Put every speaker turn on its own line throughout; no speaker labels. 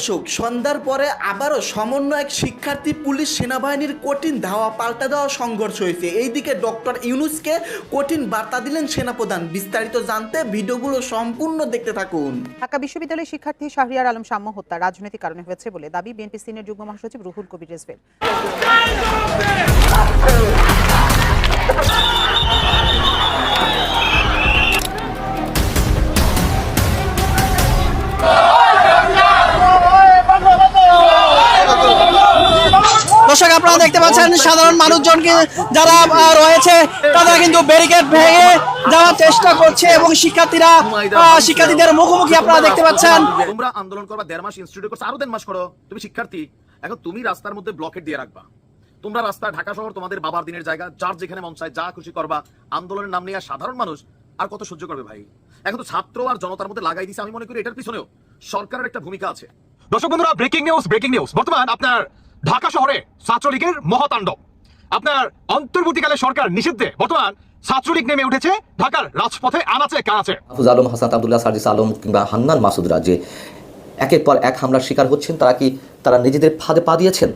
দর্শক, সন্ধ্যার পরে আবারও সমন্বয়ক শিক্ষার্থী, পুলিশ, সেনাবাহিনীর কঠিন ধাওয়া পাল্টা দেওয়া সংঘর্ষ হয়েছে। এইদিকে ডক্টর ইউনুসকে কঠিন বার্তা দিলেন সেনাপ্রধান। বিস্তারিত জানতে ভিডিওগুলো সম্পূর্ণ দেখতে থাকুন।
ঢাকা বিশ্ববিদ্যালয়ের শিক্ষার্থী শাহরিয়ার আলম সাম্য হত্যা রাজনৈতিক কারণে হয়েছে বলে দাবি বিএনপি সিনিয়র যুগ্ম মহাসচিব রুহুল কবির রেজভের।
যারা রয়েছে তারা কিন্তু ব্যারিকেড ভেঙে যাওয়ার চেষ্টা করছে এবং শিক্ষার্থীরা শিক্ষার্থীদের মুখোমুখি আপনারা দেখতে পাচ্ছেন।
তোমরা আন্দোলন করবা দেড় মাস ইনস্টিটিউট করছ আরও দেড় মাস করো। তুমি শিক্ষার্থী এখন তুমি রাস্তার মধ্যে ব্লকেট দিয়ে রাখবা। তোমরা রাস্তা ঢাকা শহর তোমাদের বাবার দিনের জায়গা যার যেখানে মন চায় যা খুশি করবা। আন্দোলনের নাম নিয়ে সাধারণ মানুষ আর কত সহ্য করবে ভাই? এখন তো ছাত্র আর জনতার মধ্যে লাগাই দিছে আমি মনে করি এটার পিছনেও সরকারের একটা ভূমিকা আছে।
দর্শক বন্ধুরা ব্রেকিং নিউজ ব্রেকিং নিউজ বর্তমান আপনার ঢাকা শহরে ছাত্রলীগের মহাতাণ্ডব। আপনার অন্তর্বর্তীকালে সরকার নিষিদ্ধে বর্তমান ছাত্রলীগ নেমে উঠেছে, ঢাকার রাজপথে আনাচে কানাচে।
হাফুজ আলম, হাসান আবদুল্লাহ, সার্জিস আলম কিংবা হান্নান মাসুদরা যে একের পর এক হামলার শিকার হচ্ছেন, তারা কি তারা নিজেদের ফাঁদে পা দিয়েছেন?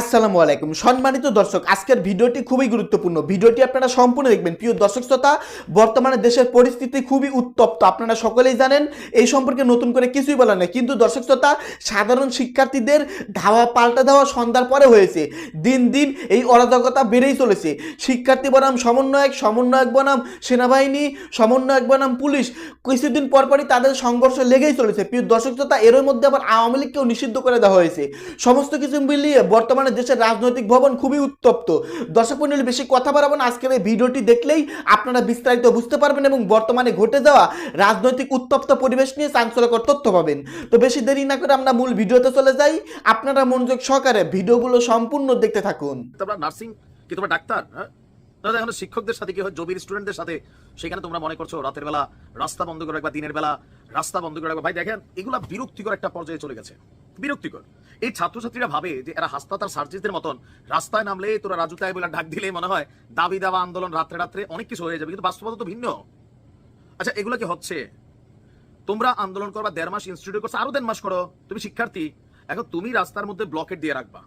আসসালামু আলাইকুম। সম্মানিত দর্শক, আজকের ভিডিওটি খুবই গুরুত্বপূর্ণ। ভিডিওটি আপনারা সম্পূর্ণ দেখবেন। প্রিয় দর্শক শ্রোতা, বর্তমানে দেশের পরিস্থিতি খুবই উত্তপ্ত। আপনারা সকলেই জানেন, এই সম্পর্কে নতুন করে কিছুই বলার নেই। কিন্তু দর্শক শ্রোতা, সাধারণ শিক্ষার্থীদের ধাওয়া পাল্টা দেওয়া সন্ধ্যার পরে হয়েছে। দিন দিন এই অরাজকতা বেড়েই চলেছে। শিক্ষার্থী বনাম, সমন্বয়ক সমন্বয়ক বনাম, সেনাবাহিনী, সমন্বয়ক বনাম, পুলিশ কিছুদিন পরপরই তাদের সংঘর্ষ লেগেই চলেছে। প্রিয় দর্শক শ্রোতা এর মধ্যে আবার আওয়ামী লীগকেও নিষিদ্ধ করে দেওয়া হয়েছে। সমস্ত কিছু মিলিয়ে বর্তমানে দেশের রাজনৈতিক ভবন খুবই উত্তপ্ত। দর্শক মন্ডলী বেশি কথা বাড়াবো না। আজকের এই ভিডিওটি দেখলেই আপনারা বিস্তারিত বুঝতে পারবেন এবং বর্তমানে ঘটে যাওয়া রাজনৈতিক উত্তপ্ত পরিবেশ নিয়ে চাঞ্চল্যকর তথ্য পাবেন। তো বেশি দেরি না করে আমরা মূল ভিডিওতে চলে যাই। আপনারা মনোযোগ সহকারে ভিডিওগুলো সম্পূর্ণ দেখতে থাকুন।
তোমরা নার্সিং কি তোমরা ডাক্তার? হ্যাঁ? তাহলে এখন শিক্ষকদের সাথে কি হয়? জবির স্টুডেন্টদের সাথে? সেখানে তোমরা মনে করছ রাতের বেলা রাস্তা বন্ধ করে রাখবা, দিনের বেলা রাস্তা বন্ধ করে রাখবা। ভাই, দেখেন, এগুলা বিরক্তিকর একটা পর্যায়ে চলে গেছে। বিরক্তিকর। এই ছাত্রছাত্রীরা ভাবে যে এরা হাসপাতাল সার্জিসদের মতন, রাস্তায় নামলে তোরা রাজু তাই বলে ডাক দিলে মনে হয় দাবি দাবা আন্দোলন রাত্রে রাত্রে অনেক কিছু হয়ে যাবে, কিন্তু বাস্তবতা তো ভিন্ন। আচ্ছা এগুলো কি হচ্ছে? তোমরা আন্দোলন করবা, দেড় মাস ইনস্টিটিউট করছ, আরও দেড় মাস করো। তুমি শিক্ষার্থী, এখন তুমি রাস্তার মধ্যে ব্লকেট দিয়ে রাখবা।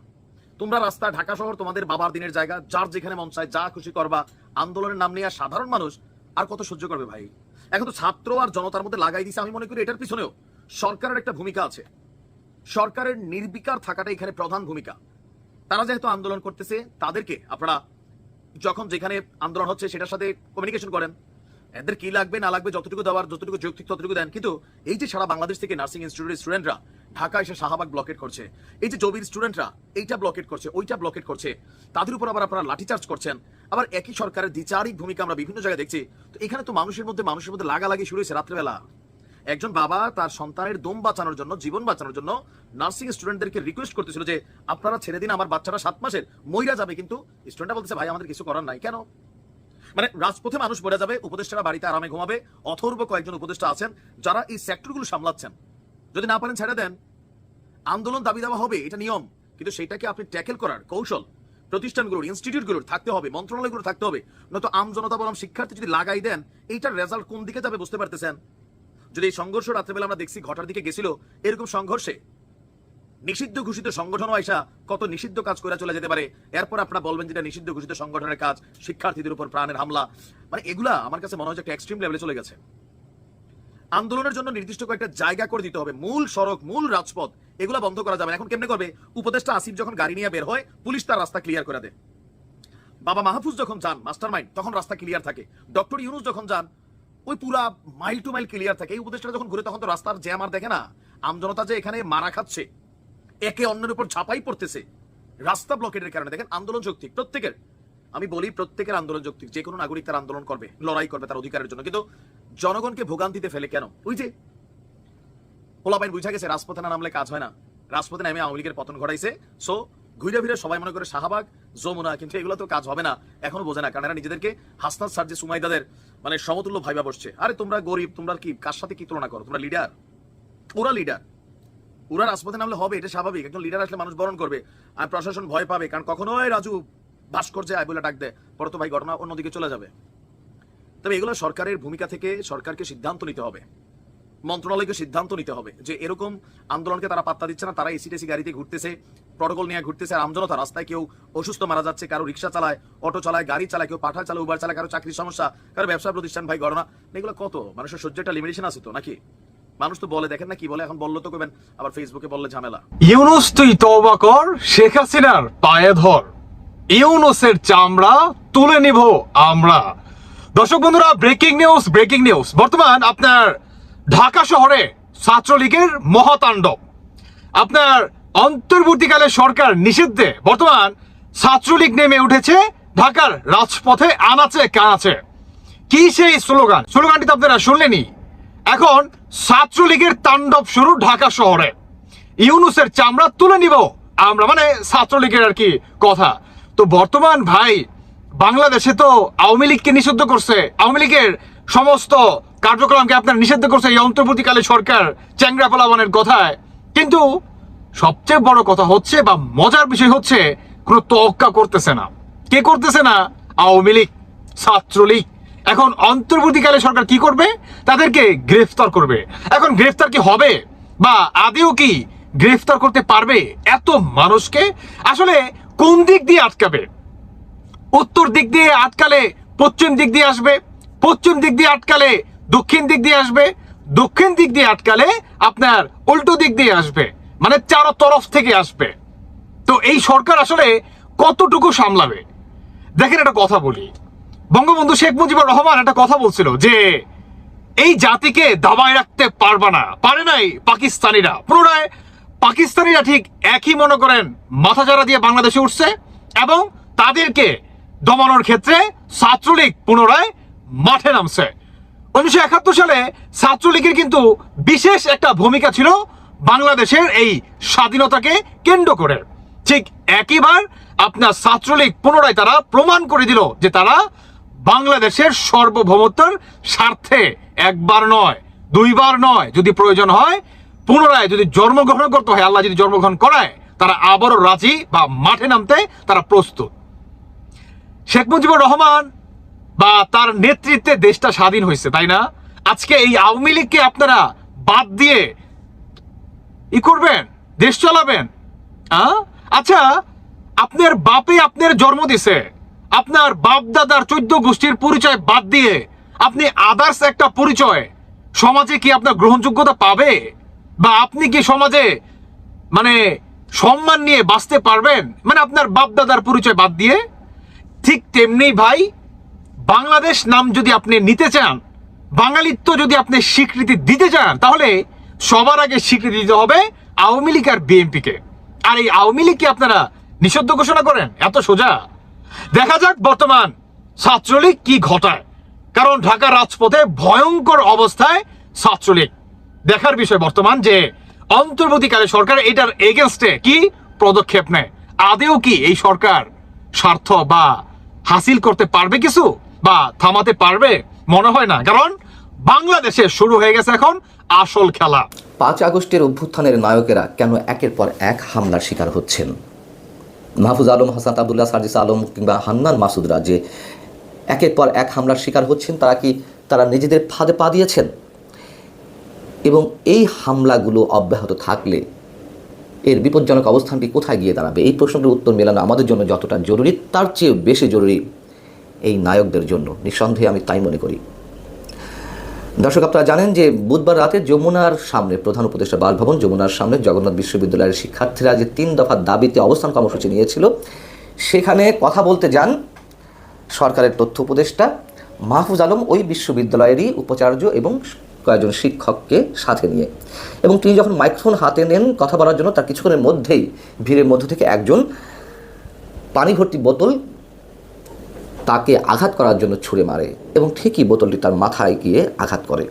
তোমরা রাস্তা, ঢাকা শহর তোমাদের বাবার দিনের জায়গা, যার যেখানে মন চায়, যা খুশি করবা, আন্দোলনের নাম নিয়ে সাধারণ মানুষ, আর কত সহ্য করবে ভাই? এখন তো ছাত্র আর জনতার মধ্যে লাগাই দিছে, আমি মনে করি এটার পিছনেও সরকারের একটা ভূমিকা আছে। সরকারের নির্বিকার থাকাটা এখানে প্রধান ভূমিকা। তারা যেহেতু আন্দোলন করতেছে, তাদেরকে আপনারা যখন যেখানে আন্দোলন হচ্ছে, সেটার সাথে কমিউনিকেশন করেন। এদের কি লাগবে, না লাগবে, যতটুকু দেওয়ার, যতটুকু যৌক্তিক, ততটুকু দেন। কিন্তু এই যে সারা বাংলাদেশ থেকে নার্সিং ইনস্টিটিউটের স্টুডেন্টরা ঢাকা এসে শাহবাগ ব্লকেট করছে, এই যে জবির স্টুডেন্টরা এইটা ব্লকেট করছে, ওইটা ব্লকেট করছে, তাদের উপর আবার আপনারা লাঠিচার্জ করছেন। আবার একই সরকারের দ্বিচারিক ভূমিকা আমরা বিভিন্ন জায়গায় দেখছি। তো এখানে তো মানুষের মধ্যে মানুষের মধ্যে লাগালাগি শুরু হয়েছে রাত্রেবেলা। একজন বাবা তার সন্তানের দম বাঁচানোর জন্য, জীবন বাঁচানোর জন্য নার্সিং স্টুডেন্টদেরকে রিকোয়েস্ট করতেছিল যে, আপনারা ছেড়ে দিন, আমার বাচ্চাটা সাত মাসের, মইরা যাবে। কিন্তু স্টুডেন্টরা বলতেছে, ভাই, আমাদের কিছু করার নাই। কেন? মানে রাজপথে মানুষ মরে যাবে, উপদেষ্টারা বাড়িতে আরামে ঘুমাবে, অথর্ব কয়েকজন উপদেষ্টা আছেন যারা এই সেক্টরগুলো সামলাচ্ছেন। যদি না পারেন ছেড়ে দেন। আন্দোলন দাবি দেওয়া হবে, এটা নিয়ম, কিন্তু সেটাকে আপনি ট্যাকেল করার কৌশল, প্রতিষ্ঠানগুলোর ইনস্টিটিউটগুলোর থাকতে হবে মন্ত্রণালয়গুলো থাকতে হবে। নয়তো আম জনতা বনাম শিক্ষার্থী যদি লাগাই দেন, এইটার রেজাল্ট কোন দিকে যাবে বুঝতে পারতেছেন? যদি এই সংঘর্ষ রাত্রেবেলা আমরা দেখছি, ঘটার দিকে গেছিল, এরকম সংঘর্ষে নিষিদ্ধ ঘোষিত সংগঠনও আইসা কত নিষিদ্ধ কাজ করে চলে যেতে পারে। এরপর আপনারা বলবেন যেটা নিষিদ্ধ ঘোষিত সংগঠনের কাজ, শিক্ষার্থীদের উপর প্রাণের হামলা। মানে এগুলা আমার কাছে মনে হয় একটা এক্সট্রিম লেভেলে চলে গেছে। আন্দোলনের জন্য নির্দিষ্ট কয়েকটা জায়গা করে দিতে হবে। মূল সড়ক, মূল রাজপথ, এগুলা বন্ধ করা যাবে এখন কেমনে করবে? উপদেষ্টা আসিফ যখন গাড়ি নিয়ে বের হয়, পুলিশ তার রাস্তা ক্লিয়ার করে দেয়। বাবা মাহফুজ যখন যান মাস্টার মাইন্ড তখন রাস্তা ক্লিয়ার থাকে। ডক্টর ইউনুস যখন যান, ওই পুরা মাইল টু মাইল ক্লিয়ার থাকে। এই উপদেষ্টা যখন ঘুরে, তখন তো রাস্তার জ্যাম আর দেখে না। আমজনতা যে এখানে মারা খাচ্ছে। একে অন্যের উপর ছাপাই পড়তেছে। রাস্তা ব্লকেটের কারণে। দেখেন, আন্দোলন যৌক্তিক। প্রত্যেকের, আমি বলি প্রত্যেকের আন্দোলন যৌক্তিক। যে কোনো নাগরিক তার আন্দোলন করবে, লড়াই করবে তার অধিকারের জন্য। কিন্তু জনগণকে ভোগান্তিতে ফেলে কেন? ওই যে পোলাপাইন বুঝা গেছে, রাজপথে না নামলে কাজ হয় না। রাজপথে নামে আওয়ামী লীগের পতন ঘটাইছে। সো ঘুরে ফিরে সবাই মনে করে শাহবাগ, যমুনা, কিন্তু এগুলো তো কাজ হবে না। এখনও বোঝে না, কারণ এরা নিজেদেরকে হাসনাত সার্জে সুমাইদাদের মানে সমতুল্য ভাইবা বসছে। আরে তোমরা গরিব, তোমরা কি, কার সাথে কি তুলনা করো? তোমরা লিডার ওরা লিডার ওরা রাজপথে নামলে হবে, এটা স্বাভাবিক। একজন লিডার আসলে মানুষ বরণ করবে আর প্রশাসন ভয় পাবে, কারণ কখনোই রাজু ভাস্কর্যে আয় বলে ডাক দেয় পরে তো ভাই ঘটনা অন্যদিকে চলে যাবে। তবে এগুলো সরকারের ভূমিকা থেকে সরকারকে সিদ্ধান্ত নিতে হবে। মন্ত্রণালয়কে সিদ্ধান্ত নিতে হবে যে এরকম আন্দোলনকে তারা পাত্তা দিচ্ছে না, তারা এসি টেসি গাড়িতে ঘুরতেছে, প্রটোকল নিয়ে ঘুরতেছে, আর আমজনতা রাস্তায় কেউ অসুস্থ মারা যাচ্ছে, কারও রিক্সা চালায়, অটো চালায়, গাড়ি চালায়, কেউ পাঠা চালায় উবার চালায়, কারও চাকরির সমস্যা, কারও ব্যবসা প্রতিষ্ঠান ভাই গণনা এগুলো কত? মানুষের সহ্য একটা লিমিটেশন আছে তো, নাকি? মানুষ তো বলে, দেখেন না কি বলে, এখন বলল তো করবেন আবার ফেসবুকে বললে ঝামেলা।
ইউনুস তুই তওবা কর, শেখ হাসিনার পায়ে ধর। ইউনুসের চামড়া তুলে নিব আমরা। দর্শক বন্ধুরা ব্রেকিং নিউজ ব্রেকিং নিউজ বর্তমান আপনার ঢাকা শহরে ছাত্রলীগের মহাতাণ্ডব। আপনার অন্তর্বর্তীকালে সরকার নিষিদ্ধে, বর্তমান ছাত্রলীগ নেমে উঠেছে ঢাকার রাজপথে আনাচে কানাচে। কি সেই স্লোগান? স্লোগানটি তো আপনারা শুনলেনি এখন ছাত্রলীগের তাণ্ডব শুরু ঢাকা শহরে। ইউনুসের চামড়া তুলে নিব আমরা মানে ছাত্রলীগের আর কি কথা। তো বর্তমান ভাই, বাংলাদেশে তো আওয়ামী লীগকে নিষিদ্ধ করছে। আওয়ামী লীগের সমস্ত কার্যক্রমকে আপনার নিষিদ্ধ করছে এই অন্তর্বর্তীকালে সরকার চ্যাংরা পালাবানের কথায়। কিন্তু সবচেয়ে বড় কথা হচ্ছে বা মজার বিষয় হচ্ছে, কোনো তোয়াক্কা করতেছে না। কে করতেছে না? আওয়ামী লীগ, ছাত্রলীগ। এখন অন্তর্বর্তীকালে সরকার কি করবে? তাদেরকে গ্রেফতার করবে। এখন গ্রেফতার কি হবে? বা আদেও কি গ্রেফতার করতে পারবে এত মানুষকে? আসলে কোন দিক দিয়ে আটকাবে? উত্তর দিক দিয়ে আটকালে পশ্চিম দিক দিয়ে আসবে। পশ্চিম দিক দিয়ে আটকালে দক্ষিণ দিক দিয়ে আসবে। দক্ষিণ দিক দিয়ে আটকালে আপনার উল্টো দিক দিয়ে আসবে। মানে চারো তরফ থেকে আসবে। তো এই সরকার আসলে কতটুকু সামলাবে? দেখেন একটা কথা বলি। বঙ্গবন্ধু শেখ মুজিবুর রহমান একটা কথা বলছিল যে, এই জাতিকে দাবায় রাখতে পারবে না। পারে নাই পাকিস্তানিরা। পুনরায় পাকিস্তানিরা ঠিক একই মনে করেন, মাথা যারা দিয়ে বাংলাদেশে উঠছে এবং তাদেরকে দমানোর ক্ষেত্রে ছাত্রলীগ পুনরায় মাঠে নামছে। উনিশশো একাত্তর সালে ছাত্রলীগের কিন্তু বিশেষ একটা ভূমিকা ছিল বাংলাদেশের এই স্বাধীনতাকে কেন্দ্র করে। ঠিক একইবার আপনার ছাত্রলীগ পুনরায় তারা প্রমাণ করে দিল যে তারা বাংলাদেশের সার্বভৌমত্বের স্বার্থে একবার নয়, দুইবার নয় যদি প্রয়োজন হয়, পুনরায় যদি জন্মগ্রহণ করতে হয়, আল্লাহ যদি জন্মগ্রহণ করায়, তারা আবারও রাজি বা মাঠে নামতে তারা প্রস্তুত শেখ মুজিবুর রহমান বা তার নেতৃত্বে দেশটা স্বাধীন হয়েছে, তাই না আজকে এই আওয়ামী লীগকে আপনারা বাদ দিয়ে ই করবেন, দেশ চালাবেন? আচ্ছা আপনার বাপে আপনার জন্ম দিছে আপনার বাপ দাদার চোদ্দ গোষ্ঠীর পরিচয় বাদ দিয়ে আপনি আদার্স একটা পরিচয়, সমাজে কি আপনার গ্রহণযোগ্যতা পাবে? বা আপনি কি সমাজে মানে সম্মান নিয়ে বাঁচতে পারবেন? মানে আপনার বাপ দাদার পরিচয় বাদ দিয়ে? ঠিক তেমনি ভাই, বাংলাদেশ নাম যদি আপনি নিতে চান, বাঙালিত্ব যদি আপনি স্বীকৃতি দিতে চান, তাহলে সবার আগে স্বীকৃতি দিতে হবে আওয়ামী লীগ আর বিএনপিকে আর এই আওয়ামী লীগকে আপনারা নিষিদ্ধ ঘোষণা করেন? এত সোজা। দেখা যাক বর্তমান ছাত্রলীগ কি ঘটায়। কারণ ঢাকা রাজপথে ভয়ঙ্কর অবস্থায় ছাত্রলীগ। দেখার বিষয় বর্তমান যে অন্তর্বর্তীকালে সরকার এটার এগেনস্টে কি পদক্ষেপ নেয়? আদেও কি এই সরকার স্বার্থ বা হাসিল করতে পারবে কিছু বা থামাতে পারবে? মনে হয় না। কারণ বাংলাদেশে শুরু হয়ে গেছে এখন আসল খেলা।
পাঁচ আগস্টের অভ্যুত্থানের নায়কেরা কেন একের পর এক হামলার শিকার হচ্ছেন? মাহফুজ আলম, হাসান আবদুল্লাহ, সার্জিস আলম কিংবা হান্নান মাসুদরা যে একের পর এক হামলার শিকার হচ্ছেন, তারা কি তারা নিজেদের ফাঁদে পা দিয়েছেন? এবং এই হামলাগুলো অব্যাহত থাকলে এর বিপজ্জনক অবস্থানটি কোথায় গিয়ে দাঁড়াবে? এই প্রশ্নটির উত্তর মেলানো আমাদের জন্য যতটা জরুরি, তার চেয়ে বেশি জরুরি এই নায়কদের জন্য। নিঃসন্দেহে আমি তাই মনে করি। দর্শক, আপনারা জানেন যে বুধবার রাতে যমুনার সামনে প্রধান উপদেষ্টা বালভবন যমুনার সামনে জগন্নাথ বিশ্ববিদ্যালয়ের শিক্ষার্থীরা যে তিন দফা দাবিতে অবস্থান কর্মসূচি নিয়েছিল, সেখানে কথা বলতে যান সরকারের তথ্য উপদেষ্টা মাহফুজ আলম, ওই বিশ্ববিদ্যালয়েরই উপাচার্য এবং কয়েকজন শিক্ষককে সাথে নিয়ে। এবং তিনি যখন মাইক্রোফোন হাতে নেন কথা বলার জন্য, তার কিছুক্ষণের মধ্যেই ভিড়ের মধ্য থেকে একজন পানি ভর্তি বোতল তাকে আঘাত করার জন্য ছুঁড়ে মারে এবং ঠিকই বোতলটি তার মাথায় গিয়ে আঘাত করে।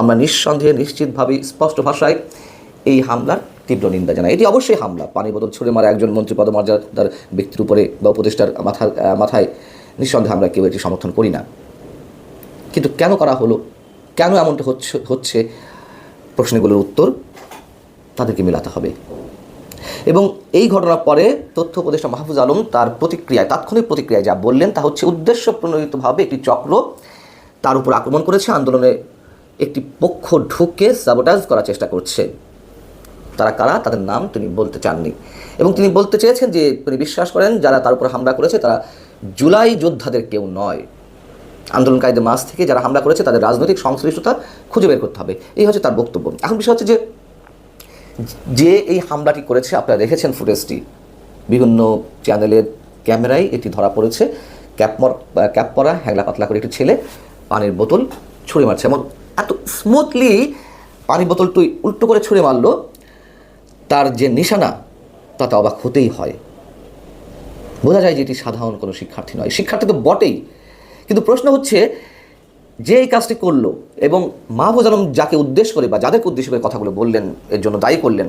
আমরা নিঃসন্দেহে নিশ্চিতভাবে স্পষ্ট ভাষায় এই হামলার তীব্র নিন্দা জানাই। এটি অবশ্যই হামলা। পানি বোতল ছুঁড়ে মারা একজন মন্ত্রী পদমর্যাদার ব্যক্তির উপরে বা উপদেষ্টার মাথার মাথায় নিঃসন্দেহে আমরা কেউ এটি সমর্থন করি না। কিন্তু কেন করা হলো? কেন এমনটা হচ্ছে হচ্ছে? প্রশ্নগুলোর উত্তর তাদেরকে মেলাতে হবে। এবং এই ঘটনার পরে তথ্য উপদেষ্টা মাহফুজ আলম তার প্রতিক্রিয়ায়, তাৎক্ষণিক প্রতিক্রিয়ায় যা বললেন তা হচ্ছে উদ্দেশ্য প্রণোদিতভাবে একটি চক্র তার উপর আক্রমণ করেছে, আন্দোলনে একটি পক্ষ ঢুকে সাবোটাজ করার চেষ্টা করছে। তারা কারা? তাদের নাম তিনি বলতে চাননি। এবং তিনি বলতে চেয়েছেন যে, তিনি বিশ্বাস করেন যারা তার উপর হামলা করেছে তারা জুলাই যোদ্ধাদের কেউ নয়। আন্দোলনকারীদের মাস থেকে যারা হামলা করেছে তাদের রাজনৈতিক সংশ্লিষ্টতা খুঁজে বের করতে হবে। এই হচ্ছে তার বক্তব্য। এখন বিষয় হচ্ছে যে যে এই হামলাটি করেছে, আপনারা দেখেছেন ফুটেজটি। বিভিন্ন চ্যানেলের ক্যামেরায় এটি ধরা পড়েছে। ক্যাপমর ক্যাপ পরা, হ্যাংলা পাতলা করে একটি ছেলে পানির বোতল ছুঁড়ে মারছে। এবং এত স্মুথলি পানির বোতলটি উল্টো করে ছুঁড়ে মারলো, তার যে নিশানা তাতে অবাক হতেই হয়। বোঝা যায় যে এটি সাধারণ কোনো শিক্ষার্থী নয়। শিক্ষার্থী তো বটেই। কিন্তু প্রশ্ন হচ্ছে যে এই কাজটি করল এবং মাহবুজ আলম যাকে উদ্দেশ্য করে বা যাদেরকে উদ্দেশ্য করে কথাগুলো বললেন, এর জন্য দায়ী করলেন,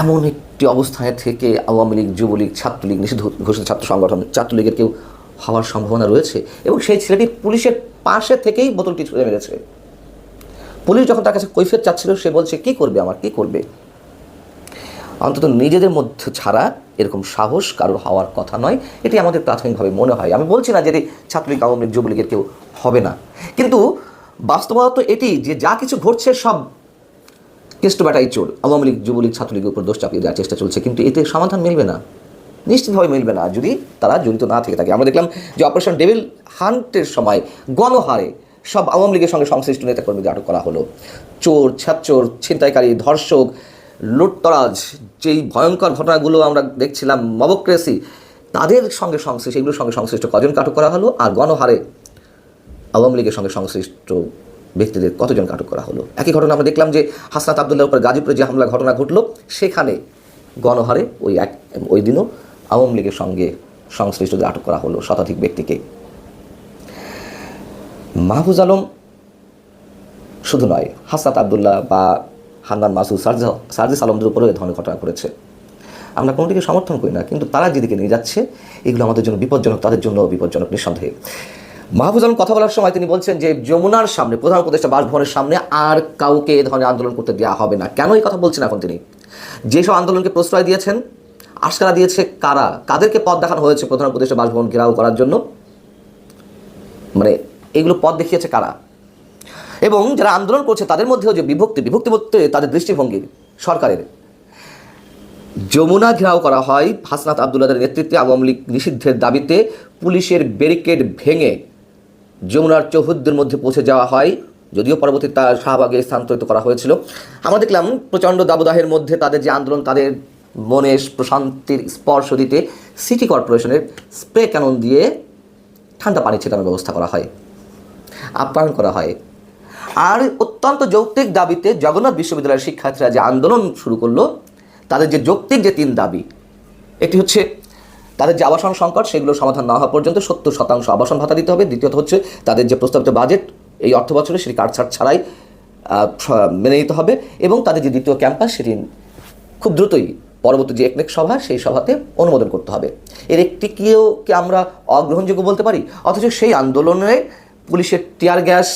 এমন একটি অবস্থায় থেকে আওয়ামী লীগ, যুবলীগ, ছাত্রলীগ, নিষিদ্ধ ঘোষিত ছাত্র সংগঠন, ছাত্রলীগের কেউ হওয়ার সম্ভাবনা রয়েছে এবং সেই ছেলেটি পুলিশের পাশে থেকেই বোতলটি ছুঁড়ে মেরেছে। পুলিশ যখন তার কাছে কৈফিয়ত চাচ্ছিল, সে বলছে, কি করবে আমার? কি করবে? অন্তত নিজেদের মধ্যে ছাড়া এরকম সাহস কারোর হওয়ার কথা নয়। এটি আমাদের প্রাথমিকভাবে মনে হয়। আমি বলছি না যে এটি ছাত্রলীগ আওয়ামী লীগ যুবলীগের কেউ হবে না। কিন্তু বাস্তবতা তো এটি যে যা কিছু ঘটছে সব কেষ্ট ব্যাটাই চোর। আওয়ামী লীগ, যুবলীগ, ছাত্রলীগের উপর দোষ চাপিয়ে দেওয়ার চেষ্টা চলছে, কিন্তু এতে সমাধান মিলবে না। নিশ্চিতভাবে মিলবে না। যদি তারা জড়িত না থেকে থাকে। আমরা দেখলাম যে অপারেশন ডেভিল হান্টের সময় গণহারে সব আওয়ামী লীগের সঙ্গে সংশ্লিষ্ট নেতাকর্মীদের আটক করা হলো। চোর ছাত্চোর ছিনতাইকারী, ধর্ষক লুটতরাজ, যেই ভয়ঙ্কর ঘটনাগুলো আমরা দেখছিলাম, মবক্রেসি, তাদের সঙ্গে সংশ্লিষ্ট, এগুলোর সঙ্গে সংশ্লিষ্ট কজনকে আটক করা হলো আর গণহারে আওয়ামী লীগের সঙ্গে সংশ্লিষ্ট ব্যক্তিদের কতজন আটক করা হলো? একই ঘটনা আমরা দেখলাম যে হাসনাত আবদুল্লাহ উপর গাজীপুরে যে হামলা ঘটনা ঘটলো, সেখানে গণহারে ওই এক, ওই দিনও আওয়ামী লীগের সঙ্গে সংশ্লিষ্টদের আটক করা হলো শতাধিক ব্যক্তিকে। মাহফুজ আলম শুধু নয়, হাসনাত আবদুল্লাহ বা হান্নান মাসুদ সার্জি সার্জিস আলমদের উপরেও এ ধরনের ঘটনা করেছে আমরা কোনোটিকে সমর্থন করি না, কিন্তু তারা যেদিকে নিয়ে যাচ্ছে, এগুলো আমাদের জন্য বিপজ্জনক, তাদের জন্য বিপজ্জনক, নিঃসন্দেহে। মাহফুজ আলম কথা বলার সময় তিনি বলছেন যে, যমুনার সামনে, প্রধান উপদেষ্টা বাসভবনের সামনে আর কাউকে এ ধরনের আন্দোলন করতে দেওয়া হবে না। কেন এই কথা বলছেন এখন তিনি? যেসব আন্দোলনকে প্রশ্রয় দিয়েছেন, আশকারা দিয়েছে কারা? কাদেরকে পথ দেখানো হয়েছে প্রধান উপদেষ্টা বাসভবন ঘেরাও করার জন্য? মানে এগুলো পথ দেখিয়েছে কারা? এবং যারা আন্দোলন করছে, তাদের মধ্যেও যে বিভক্তি বিভক্তি বলতে তাদের দৃষ্টিভঙ্গি সরকারের। যমুনা ঘেরাও করা হয় হাসনাত আবদুল্লাদের নেতৃত্বে আওয়ামী লীগ নিষিদ্ধের দাবিতে। পুলিশের ব্যারিকেড ভেঙে যমুনার চৌহদ্দের মধ্যে পৌঁছে যাওয়া হয়, যদিও পরবর্তী তা শাহবাগে স্থানান্তরিত করা হয়েছিল। আমরা দেখলাম, প্রচণ্ড দাবদাহের মধ্যে তাদের যে আন্দোলন, তাদের মনে প্রশান্তির স্পর্শ দিতে সিটি কর্পোরেশনের স্প্রে ক্যানন দিয়ে ঠান্ডা পানি ছেটানোর ব্যবস্থা করা হয়, আপ্যায়ন করা হয়। আর অত্যন্ত যৌক্তিক দাবিতে জগন্নাথ বিশ্ববিদ্যালয়ের শিক্ষার্থীরা যে আন্দোলন শুরু করল, তাদের যে যৌক্তিক যে তিন দাবি, একটি হচ্ছে তাদের যে আবাসন সংকট, সেগুলো সমাধান না হওয়া পর্যন্ত সত্তর শতাংশ আবাসন ভাতা দিতে হবে। দ্বিতীয়ত হচ্ছে তাদের যে প্রস্তাবিত বাজেট এই অর্থ বছরে সেটি কাটছাট ছাড়াই মেনে নিতে হবে এবং তাদের যে দ্বিতীয় ক্যাম্পাস সেটি খুব দ্রুতই পরবর্তী যে একনেক সভা, সেই সভাতে অনুমোদন করতে হবে। এর একটিকেও কি আমরা অগ্রহণযোগ্য বলতে পারি? অথচ সেই আন্দোলনে পুলিশের টিয়ার গ্যাস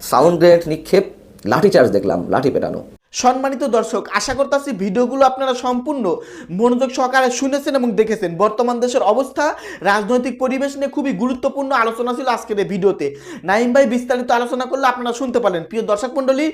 সাউন্ড গ্রেনেড নিক্ষেপ লাঠিচার্জ দেখলাম লাঠি পেটানো।
সম্মানিত দর্শক, আশা করতেছি ভিডিওগুলো আপনারা সম্পূর্ণ মনোযোগ সহকারে শুনেছেন এবং দেখেছেন। বর্তমান দেশের অবস্থা, রাজনৈতিক পরিবেশ নিয়ে খুবই গুরুত্বপূর্ণ আলোচনা ছিল আজকের এই ভিডিওতে। নাইম ভাই বিস্তারিত আলোচনা করলে আপনারা শুনতে পারেন প্রিয় দর্শক মণ্ডলী,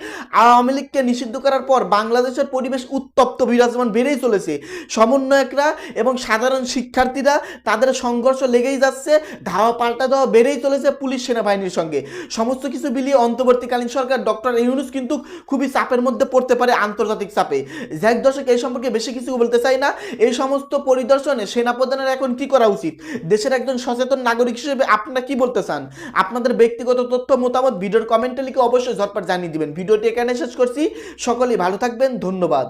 আওয়ামী লীগকে নিষিদ্ধ করার পর বাংলাদেশের পরিবেশ উত্তপ্ত, বিরাজমান বেড়েই চলেছে। সমন্বয়করা এবং সাধারণ শিক্ষার্থীরা তাদের সংঘর্ষ লেগেই যাচ্ছে, ধাওয়া পাল্টা দেওয়া বেড়েই চলেছে পুলিশ সেনাবাহিনীর সঙ্গে। সমস্ত কিছু মিলিয়ে অন্তর্বর্তীকালীন সরকার ডক্টর ইউনুস কিন্তু খুবই চাপের মধ্যে পড়তে পারে আন্তর্জাতিক চাপে। জ্যাক দর্শক, এই সম্পর্কে বেশি কিছু বলতে চাই না। এই সমস্ত পরিদর্শনে সেনাপ্রধানের এখন কি করা উচিত? দেশের একজন সচেতন নাগরিক হিসেবে আপনারা কি বলতে চান? আপনাদের ব্যক্তিগত তথ্য, মতামত ভিডিওর কমেন্টে লিখে অবশ্যই ঝটপট জানিয়ে দিবেন। ভিডিওটি এখানে শেষ করছি। সকলেই ভালো থাকবেন। ধন্যবাদ।